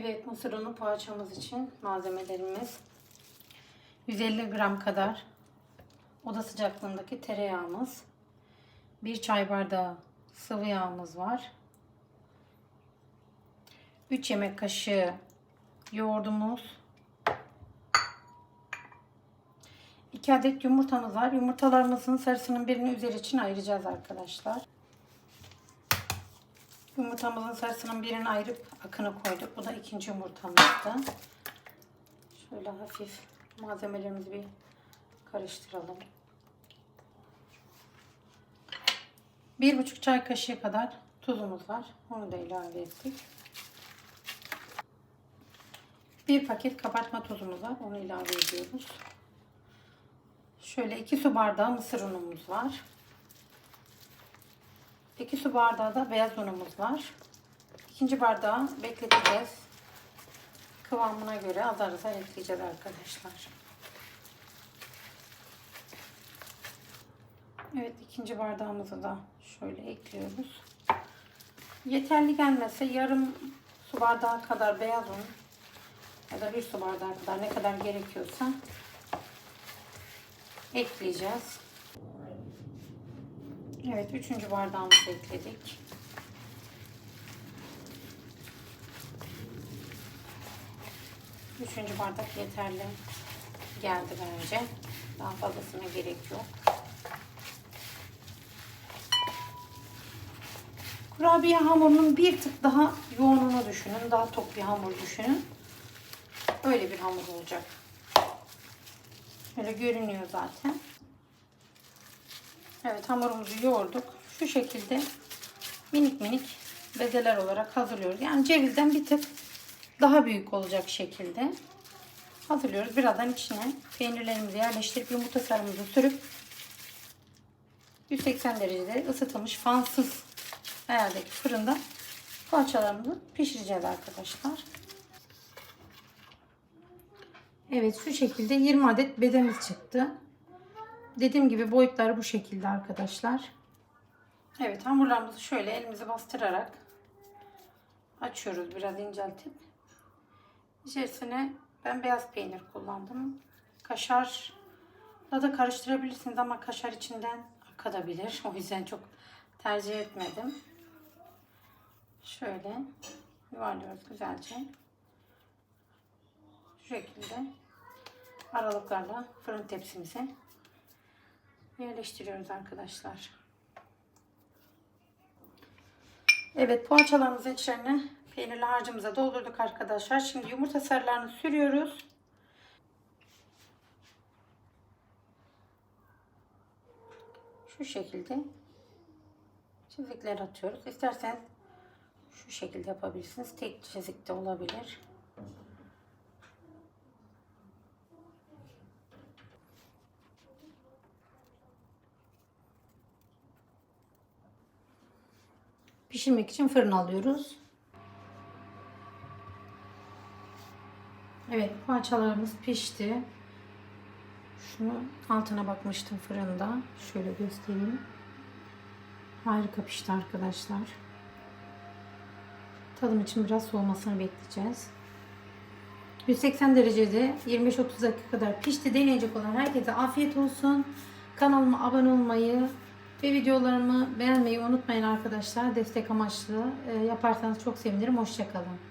Evet mısır unu poğaçamız için malzemelerimiz 150 gram kadar oda sıcaklığındaki tereyağımız, 1 çay bardağı sıvı yağımız var. 3 yemek kaşığı yoğurdumuz, 2 adet yumurtamız var. Yumurtalarımızın sarısının birini üzeri için ayıracağız arkadaşlar. Yumurtamızın sarısının birini ayırıp akını koyduk. Bu da ikinci yumurtamızdı. Şöyle hafif malzemelerimizi bir karıştıralım. Bir buçuk çay kaşığı kadar tuzumuz var. Onu da ilave ettik. Bir paket kabartma tuzumuz var. Onu ilave ediyoruz. Şöyle 2 su bardağı mısır unumuz var. 2 su bardağı da beyaz unumuz var. İkinci bardağı bekleteceğiz. Kıvamına göre azar azar ekleyeceğiz arkadaşlar. Evet ikinci bardağımızı da şöyle ekliyoruz. Yeterli gelmezse yarım su bardağı kadar beyaz un ya da bir su bardağı kadar ne kadar gerekiyorsa ekleyeceğiz. Evet, üçüncü bardağımızı ekledik. Üçüncü bardak yeterli geldi bence. Daha fazlasına gerek yok. Kurabiye hamurunun bir tık daha yoğunluğunu düşünün. Daha tok bir hamur düşünün. Öyle bir hamur olacak. Böyle görünüyor zaten. Evet hamurumuzu yoğurduk. Şu şekilde minik minik bezeler olarak hazırlıyoruz. Yani cevizden bir tık daha büyük olacak şekilde hazırlıyoruz. Birazdan içine peynirlerimizi yerleştirip yumurta sarımızı sürüp 180 derecede ısıtılmış fansız ayardaki fırında poğaçalarımızı pişireceğiz arkadaşlar. Evet şu şekilde 20 adet bedemiz çıktı. Dediğim gibi boyutları bu şekilde arkadaşlar. Evet hamurlarımızı şöyle elimizi bastırarak açıyoruz biraz inceltip. İçerisine ben beyaz peynir kullandım. Kaşarla da karıştırabilirsiniz ama kaşar içinden akadabilir. O yüzden çok tercih etmedim. Şöyle yuvarlıyoruz güzelce. Şu şekilde aralıklarla fırın tepsimize yerleştiriyoruz arkadaşlar. Evet poğaçalarımızın içlerine peynirli harcımıza doldurduk arkadaşlar. Şimdi yumurta sarılarını sürüyoruz. Şu şekilde çizikler atıyoruz. İsterseniz şu şekilde yapabilirsiniz. Tek çizik de olabilir. Pişirmek için fırına alıyoruz. Evet poğaçalarımız pişti. Şunu altına bakmıştım fırında. Şöyle göstereyim. Harika pişti arkadaşlar. Tadım için biraz soğumasını bekleyeceğiz. 180 derecede 25-30 dakika kadar pişti. Deneyecek olan herkese afiyet olsun. Kanalıma abone olmayı ve videolarımı beğenmeyi unutmayın arkadaşlar. Destek amaçlı e, yaparsanız çok sevinirim. Hoşçakalın.